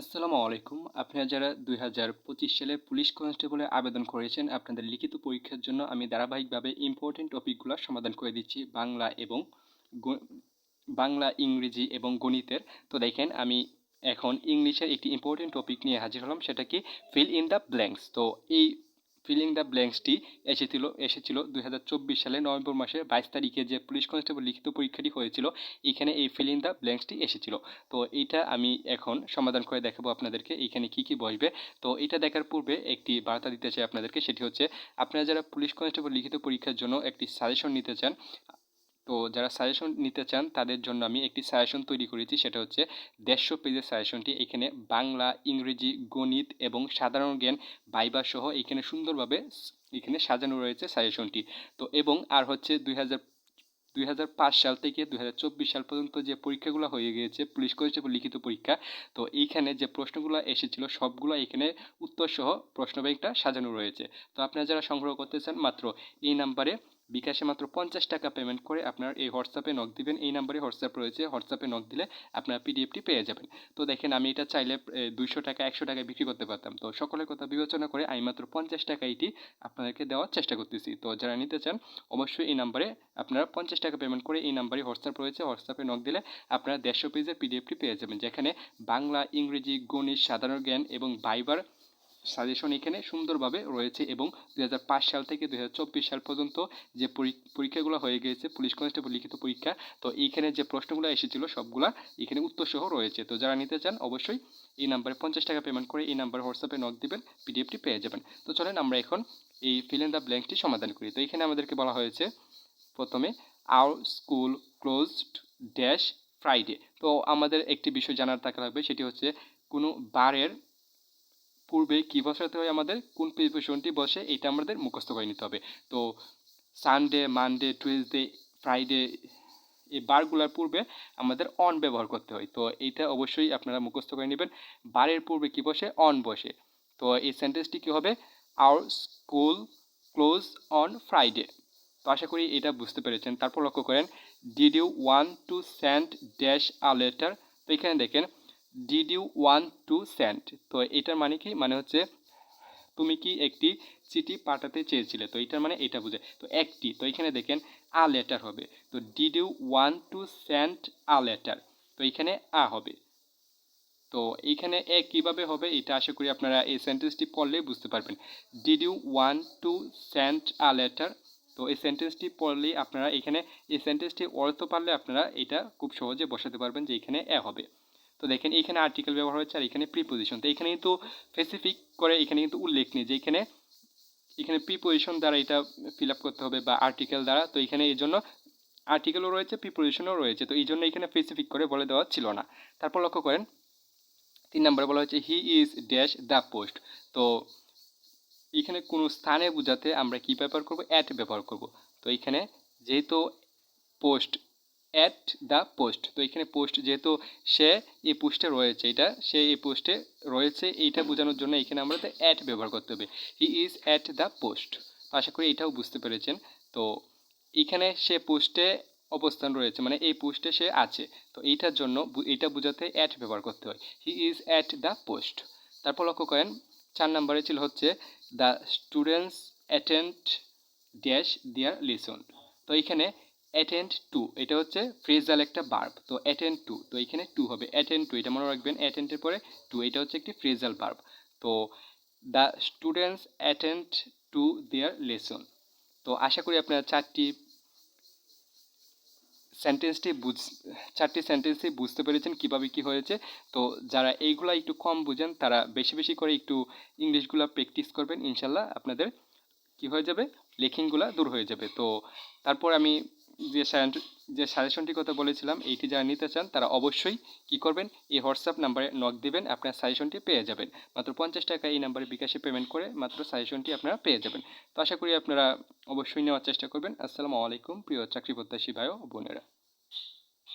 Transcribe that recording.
আসসালামু আলাইকুম। আপনারা যারা দুই হাজার পঁচিশ সালে পুলিশ কনস্টেবলে আবেদন করেছেন, আপনাদের লিখিত পরীক্ষার জন্য আমি ধারাবাহিকভাবে ইম্পর্টেন্ট টপিকগুলো সমাধান করে দিচ্ছি, বাংলা এবং বাংলা, ইংরেজি এবং গণিতের। তো দেখেন, আমি এখন ইংলিশের একটি ইম্পর্টেন্ট টপিক নিয়ে হাজির হলাম, সেটা কি ফিল ইন দ্য ব্ল্যাঙ্কস তো এই ফিলিং দ্য ব্ল্যাঙ্কসটি এসেছিল এসেছিল দুই হাজার চব্বিশ সালে নভেম্বর মাসের বাইশ তারিখে যে পুলিশ কনস্টেবল লিখিত পরীক্ষাটি হয়েছিল, এখানে এই ফিলিং দ্য ব্ল্যাঙ্কসটি এসেছিল। তো এইটা আমি এখন সমাধান করে দেখাবো আপনাদেরকে, এখানে কি কি বসবে। তো এটা দেখার পূর্বে একটি বার্তা দিতে চাই আপনাদেরকে, সেটি হচ্ছে, আপনারা যারা পুলিশ কনস্টেবল লিখিত পরীক্ষার জন্য একটি সাজেশন নিতে চান তো যারা সাজেশন নিতে চান, তাদের জন্য আমি একটি সাজেশন তৈরি করেছি, সেটা হচ্ছে দেড়শো পেজের সাজেশনটি এখানে বাংলা, ইংরেজি, গণিত এবং সাধারণ জ্ঞান বাইবা সহ এখানে সুন্দরভাবে এখানে সাজানো রয়েছে সাজেশনটি তো এবং আর হচ্ছে দুই হাজার দুই হাজার পাঁচ সাল থেকে দুই হাজার চব্বিশ সাল পর্যন্ত যে পরীক্ষাগুলো হয়ে গিয়েছে, পুলিশ কনস্টেবল লিখিত পরীক্ষা, তো এইখানে যে প্রশ্নগুলো এসেছিল, সবগুলো এখানে উত্তরসহ প্রশ্ন ব্যাংকটা সাজানো রয়েছে। তো আপনারা যারা সংগ্রহ করতে চান, মাত্র এই নাম্বারে বিকাশে মাত্র পঞ্চাশ টাকা পেমেন্ট করে আপনার এই হোয়াটসঅ্যাপে নক দিবেন। এই নাম্বারে হোয়াটসঅ্যাপ রয়েছে। হোয়াটসঅ্যাপে নক দিলে আপনার পিডিএফটি পেয়ে যাবেন। তো দেখেন, আমি এটা চাইলে দুইশো টাকা, একশো টাকায় বিক্রি করতে পারতাম। তো সকলের কথা বিবেচনা করে আমি মাত্র পঞ্চাশ টাকা এটি আপনাদেরকে দেওয়ার চেষ্টা করতেছি। তো যারা নিতে চান, অবশ্যই এই নাম্বারে আপনারা পঞ্চাশ টাকা পেমেন্ট করে এই নাম্বারে হোয়াটসঅ্যাপ রয়েছে। হোয়াটসঅ্যাপে নক দিলে আপনারা দেড়শো পেজের পিডিএফটি পেয়ে যাবেন, যেখানে বাংলা, ইংরেজি, গণিত, সাধারণ জ্ঞান এবং বাইবার সাজেশন এখানে সুন্দরভাবে রয়েছে এবং দু হাজার পাঁচ সাল থেকে দু হাজার চব্বিশ সাল পর্যন্ত যে পরীক্ষাগুলো হয়ে গিয়েছে, পুলিশ কনস্টেবল লিখিত পরীক্ষা, তো এইখানে যে প্রশ্নগুলো এসেছিল সবগুলা এখানে উত্তরসহ রয়েছে। তো যারা নিতে চান অবশ্যই এই নাম্বারে পঞ্চাশ টাকা পেমেন্ট করে এই নাম্বারে হোয়াটসঅ্যাপে নক দিবেন পিডিএফটি পেয়ে যাবেন। তো চলেন আমরা এখন এই ফিল ইন দ্য ব্ল্যাঙ্কটি সমাধান করি। তো এখানে আমাদেরকে বলা হয়েছে, প্রথমে our school closed dash Friday তো আমাদের একটি বিষয় জানার থাকা লাগবে, সেটি হচ্ছে কোনো বারের পূর্বে কী বসাতে হয় আমাদের? কোন প্রিপোজিশনটি বসে, এটা আমাদের মুখস্থ করে নিতে হবে। তো সানডে মানডে টুইসডে ফ্রাইডে এই বারগুলোর পূর্বে আমাদের অন ব্যবহার করতে হয়। তো এইটা অবশ্যই আপনারা মুখস্থ করে নেবেন। বারের পূর্বে কী বসে? অন বসে। তো এই সেন্টেন্সটি কী হবে? Our school close on Friday তো আশা করি এটা বুঝতে পেরেছেন। তারপর লক্ষ্য করেন did you want to send dash a letter তো এখানে দেখেন did you want to send তো এটার মানে কি? মানে হচ্ছে তুমি কি একটি চিঠি পাঠাতে চেয়েছিলে? তো এটার মানে এটা বুঝে তো একটি, তো এখানে দেখেন আ লেটার হবে। তো did you want to send a letter তো এখানে আ হবে। তো এইখানে এ কীভাবে হবে? এটা আশা করি আপনারা এই সেন্টেন্সটি পড়লেই বুঝতে পারবেন। Did you want to send a letter তো এই সেন্টেন্সটি পড়লেই আপনারা এখানে, এই সেন্টেন্সটি অর্থ পারলে আপনারা এটা খুব সহজে বসাতে পারবেন যে এখানে এ হবে। তো দেখেন এখানে আর্টিকেল ব্যবহার হচ্ছে আর এখানে প্রিপোজিশন তো এখানে কিন্তু স্পেসিফিক করে এখানে কিন্তু উল্লেখ নেই যে এখানে এখানে প্রিপোজিশন দ্বারা এটা ফিল আপ করতে হবে বা আর্টিকেল দ্বারা। তো এখানে এই জন্য আর্টিকেলও রয়েছে প্রিপোজিশনও রয়েছে। তো এই জন্য এখানে স্পেসিফিক করে বলে দেওয়া ছিল না। তারপর লক্ষ্য করেন, তিন নম্বরে বলা হয়েছে he is dash the post তো এখানে কোনো স্থানে বোঝাতে আমরা কি ব্যবহার করব? অ্যাট ব্যবহার করব। তো এখানে যেহেতু পোস্ট অ্যাট দ্য পোস্ট তো এখানে পোস্ট যেহেতু সে এই পোস্টে রয়েছে, এটা সে এই পোস্টে রয়েছে, এইটা বোঝানোর জন্য এখানে আমরা অ্যাট ব্যবহার করতে হবে। He is at the post তো আশা করি এটাও বুঝতে পেরেছেন। তো এখানে সে পোস্টে অবস্থান রয়েছে মানে এই পোস্টে সে আছে। তো এইটার জন্য এটা বোঝাতে অ্যাট ব্যবহার করতে হয়। He is at the post তারপর লক্ষ্য করেন, চার নম্বরে ছিল হচ্ছে the students attend dash their lesson তো এখানে অ্যাটেন্ড টু এটা হচ্ছে ফ্রেজাল একটা বার্ব তো অ্যাটেন্ড টু তো এখানে টু হবে অ্যাটেন্ড টু এটা মনে রাখবেন অ্যাটেন্ডের পরে টু এটা হচ্ছে একটি ফ্রেজাল বার্ব তো the students attend to their lesson তো আশা করি আপনারা চারটি সেন্টেন্সটি বুঝ, চারটি সেন্টেন্সই বুঝতে পেরেছেন কীভাবে কি হয়েছে, তো যারা এইগুলা একটু কম বুঝেন, তারা বেশি বেশি করে একটু ইংলিশগুলো প্র্যাকটিস করবেন, ইনশাল্লাহ আপনাদের কি হয়ে যাবে লেখিংগুলা দূর হয়ে যাবে, তো তারপর আমি যে যে সাজেশনটির কথা বলেছিলাম, এইটি যারা নিতে চান, তারা অবশ্যই কি করবেন? এই হোয়াটসঅ্যাপ নাম্বারে নক দিবেন, আপনার সাজেশনটি পেয়ে যাবেন। মাত্র পঞ্চাশ টাকা এই নাম্বারে বিকাশে পেমেন্ট করে মাত্র সাজেশনটি আপনারা পেয়ে যাবেন। তো আশা করি আপনারা অবশ্যই নেওয়ার চেষ্টা করবেন। আসসালামু আলাইকুম, প্রিয় চাকরি প্রত্যাশী ভাই ও বোনেরা।